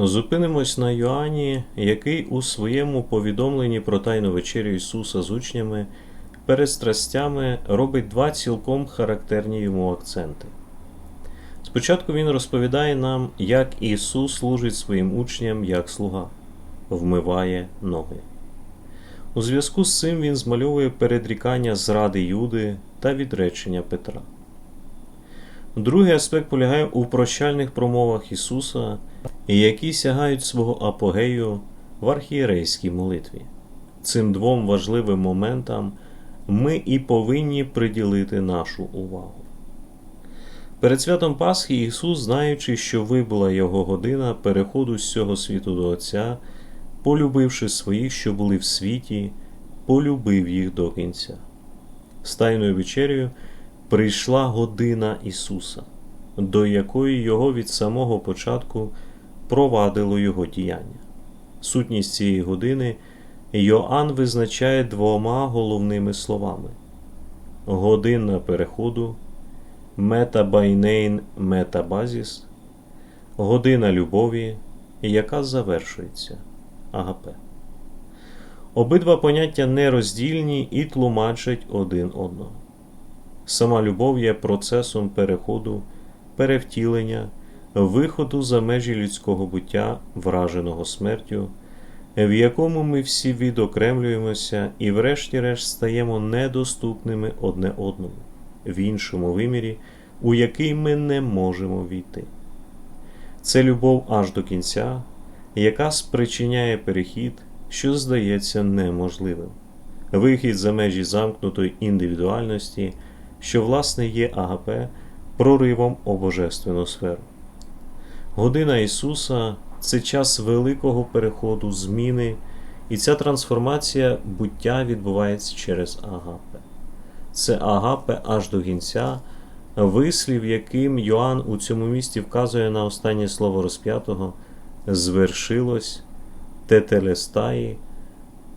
Зупинимось на Йоанні, який у своєму повідомленні про Тайну вечерю Ісуса з учнями перед страстями робить два цілком характерні йому акценти. Спочатку він розповідає нам, як Ісус служить своїм учням як слуга, вмиває ноги. У зв'язку з цим він змальовує передрікання зради Юди та відречення Петра. Другий аспект полягає у прощальних промовах Ісуса, які сягають свого апогею в архієрейській молитві. Цим двом важливим моментам ми і повинні приділити нашу увагу. Перед святом Пасхи Ісус, знаючи, що вибула Його година переходу з цього світу до Отця, полюбивши своїх, що були в світі, полюбив їх до кінця. З Тайною вечерею прийшла година Ісуса, до якої Його від самого початку провадило Його діяння. Сутність цієї години Йоанн визначає двома головними словами: година переходу, метабайнейн метабазіс, година любові, яка завершується агапе. Обидва поняття нероздільні і тлумачать один одного. Сама любов є процесом переходу, перевтілення, виходу за межі людського буття, враженого смертю, в якому ми всі відокремлюємося і, врешті-решт, стаємо недоступними одне одному, в іншому вимірі, у який ми не можемо війти. Це любов аж до кінця, яка спричиняє перехід, що здається неможливим, вихід за межі замкнутої індивідуальності, що, власне, є агапе, проривом у божественну сферу. Година Ісуса це час великого переходу, зміни, і ця трансформація буття відбувається через агапе. Це агапе аж до кінця, вислів, яким Йоанн у цьому місті вказує на останнє слово розп'ятого звершилось тетелестаї,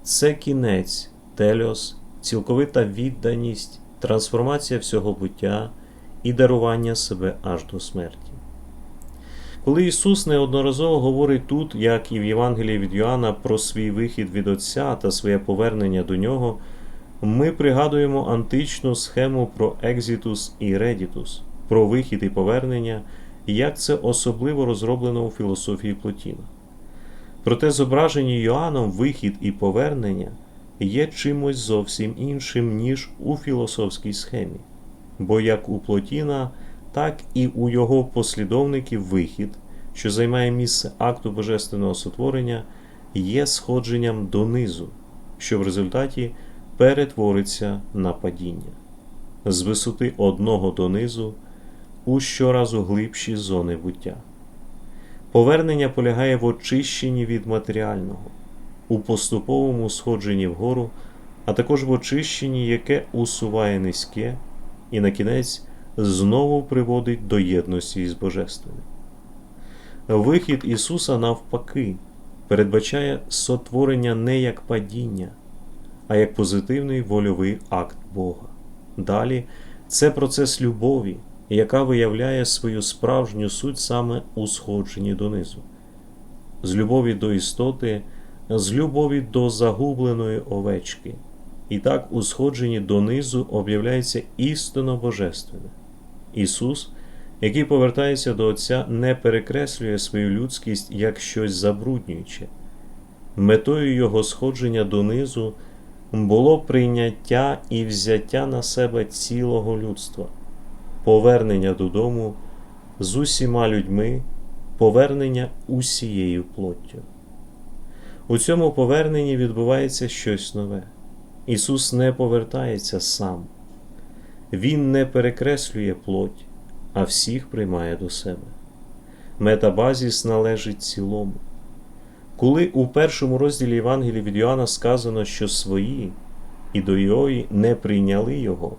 це кінець, тельос, цілковита відданість, трансформація всього буття і дарування себе аж до смерті. Коли Ісус неодноразово говорить тут, як і в Євангелії від Йоанна, про свій вихід від Отця та своє повернення до Нього, ми пригадуємо античну схему про екзітус і редітус, про вихід і повернення, як це особливо розроблено у філософії Плотіна. Проте зображені Йоанном вихід і повернення є чимось зовсім іншим, ніж у філософській схемі, бо як у Плотіна, так і у його послідовників вихід, що займає місце акту божественного сотворення, є сходженням донизу, що в результаті перетвориться на падіння з висоти одного донизу у щоразу глибші зони буття. Повернення полягає в очищенні від матеріального, у поступовому сходженні вгору, а також в очищенні, яке усуває низьке, і на кінець знову приводить до єдності із Божественним. Вихід Ісуса, навпаки, передбачає сотворення не як падіння, а як позитивний вольовий акт Бога. Далі це процес любові яка виявляє свою справжню суть саме у сходженні донизу, з любові до істоти, з любові до загубленої овечки. І так у сходженні донизу об'являється істинно Божественне. Ісус, який повертається до Отця, не перекреслює свою людськість як щось забруднююче. Метою Його сходження донизу було прийняття і взяття на себе цілого людства повернення додому з усіма людьми, повернення усією плоттю. У цьому поверненні відбувається щось нове. Ісус не повертається сам, Він не перекреслює плоть, а всіх приймає до себе. Метабазіс належить цілому. Коли у першому розділі Євангелії від Йоанна сказано, що свої і до Йої не прийняли Його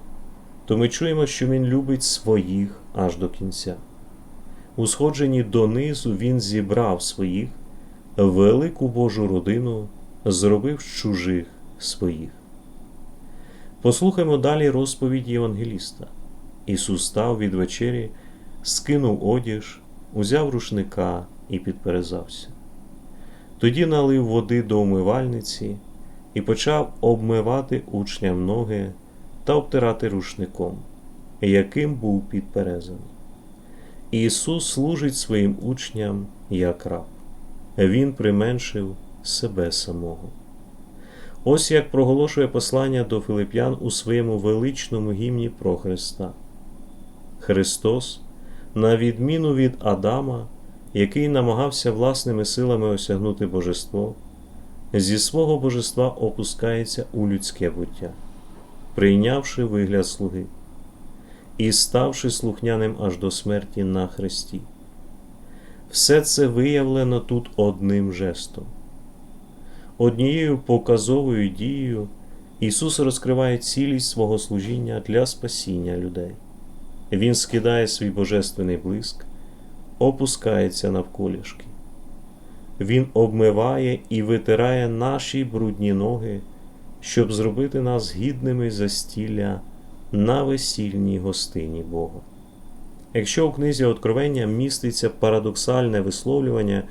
то ми чуємо, що Він любить своїх аж до кінця. У сходженні донизу Він зібрав своїх, велику Божу родину, зробив чужих своїх. Послухаймо далі розповідь Євангеліста. Ісус став від вечері, скинув одіж, узяв рушника і підперезався. Тоді налив води до умивальниці і почав обмивати учням ноги та обтирати рушником, яким був підперезаний. Ісус служить своїм учням як раб. Він применшив себе самого. Ось як проголошує послання до Филип'ян у своєму величному гімні про Христа. Христос, на відміну від Адама, який намагався власними силами осягнути божество, зі свого божества опускається у людське буття, прийнявши вигляд слуги і ставши слухняним аж до смерті на хресті. Все це виявлено тут одним жестом. Однією показовою дією Ісус розкриває цілість свого служіння для спасіння людей. Він скидає свій божественний блиск, опускається навколішки. Він обмиває і витирає наші брудні ноги, щоб зробити нас гідними застілля на весільній гостині Бога. Якщо у книзі Откровення міститься парадоксальне висловлювання,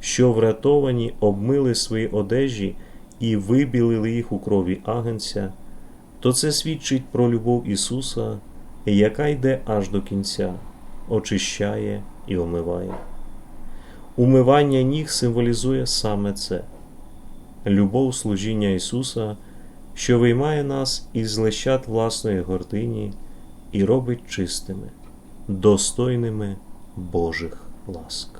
що врятовані обмили свої одежі і вибілили їх у крові агенця, то це свідчить про любов Ісуса, яка йде аж до кінця, очищає і омиває. Умивання ніг символізує саме це любов служіння Ісуса, що виймає нас із лещат власної гордині і робить чистими, достойними Божих ласк.